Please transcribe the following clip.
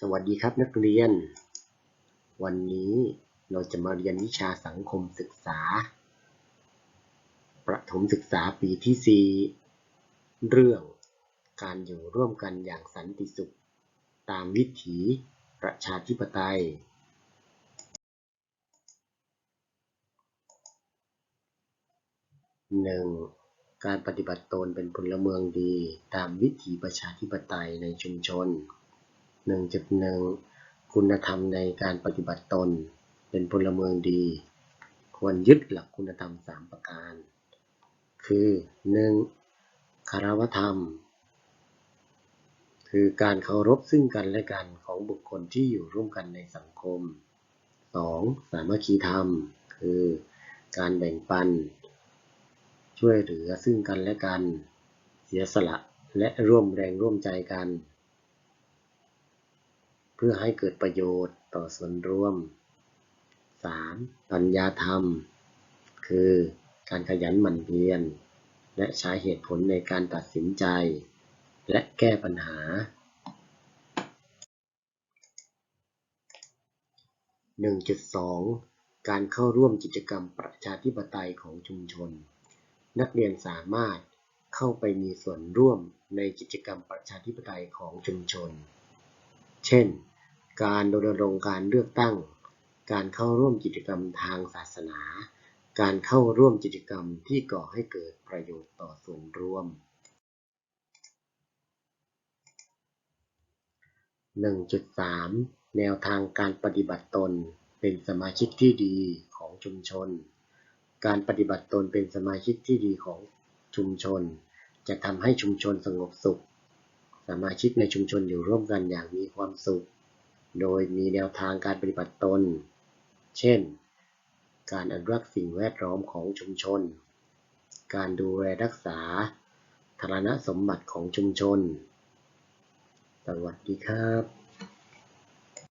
สวัสดีครับนักเรียน วันนี้เราจะมาเรียนวิชาสังคมศึกษา ประถมศึกษาปีที่ 4 เรื่องการอยู่ร่วมกันอย่างสันติสุข ตามวิถีประชาธิปไตยหนึ่งการปฏิบัติตนเป็นพลเมืองดี ตามวิถีประชาธิปไตยในชุมชน 1.1 คุณธรรมในการปฏิบัติตน เป็นพลเมืองดี ควรยึดหลักคุณธรรม 3 ประการ คือ 1. คารวธรรม คือการเคารพซึ่งกันและกันของบุคคลที่อยู่ร่วมกันในสังคม 2. สามัคคีธรรม คือการแบ่งปัน ช่วยเหลือซึ่งกันและกัน เสียสละและร่วมแรงร่วมใจกัน เพื่อให้เกิดประโยชน์ต่อส่วนรวม 3. ปัญญาธรรม คือการขยันหมั่นเพียรและใช้เหตุผลในการตัดสินใจ และแก้ปัญหา 1.2 การเข้าร่วมกิจกรรมประชาธิปไตยของชุมชน นักเรียนสามารถเข้าไปมีส่วนร่วมในกิจกรรมประชาธิปไตยของชุมชน เช่น การรณรงค์การเลือกตั้ง การเข้าร่วมกิจกรรมทางศาสนา การเข้าร่วมกิจกรรมที่ก่อให้เกิดประโยชน์ต่อส่วนรวม 1.3 แนวทางการปฏิบัติตนเป็นสมาชิกที่ดีของชุมชน การปฏิบัติตนเป็นสมาชิกที่ดีของชุมชน จะทำให้ชุมชนสงบสุข สมาชิกในชุมชนอยู่ร่วมกันอย่างมีความสุข โดยมีแนวทางการปฏิบัติตน เช่น การอนุรักษ์สิ่งแวดล้อมของชุมชน การดูแลรักษาธารณสมบัติของชุมชน สวัสดีครับ